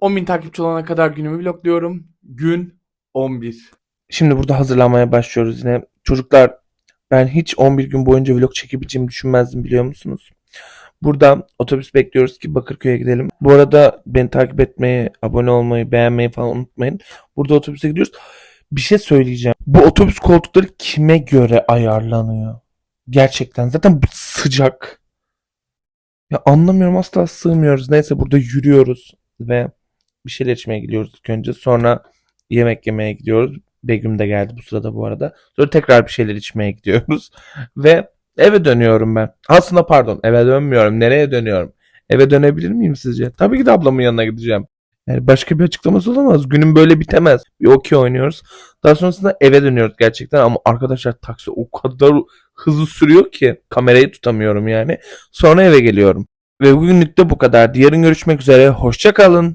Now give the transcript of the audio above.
10.000 takipçi olana kadar günümü vlogluyorum. Gün 11. Şimdi burada hazırlanmaya başlıyoruz yine. Çocuklar ben hiç 11 gün boyunca vlog çekebileceğimi düşünmezdim biliyor musunuz? Burada otobüs bekliyoruz ki Bakırköy'e gidelim. Bu arada beni takip etmeyi, abone olmayı, beğenmeyi falan unutmayın. Burada otobüse gidiyoruz. Bir şey söyleyeceğim. Bu otobüs koltukları kime göre ayarlanıyor? Gerçekten. Zaten sıcak. Ya anlamıyorum asla sığmıyoruz. Neyse burada yürüyoruz ve bir şeyler içmeye gidiyoruz ilk önce. Sonra yemek yemeye gidiyoruz. Begüm de geldi bu sırada bu arada. Sonra tekrar bir şeyler içmeye gidiyoruz. Ve eve dönüyorum ben. Aslında pardon eve dönmüyorum. Nereye dönüyorum? Eve dönebilir miyim sizce? Tabii ki de ablamın yanına gideceğim. Yani başka bir açıklaması olamaz. Günün böyle bitemez. Bir okey oynuyoruz. Daha sonrasında eve dönüyoruz gerçekten ama arkadaşlar taksi o kadar hızlı sürüyor ki kamerayı tutamıyorum yani. Sonra eve geliyorum. Ve bugünlük de bu kadar. Yarın görüşmek üzere. Hoşça kalın.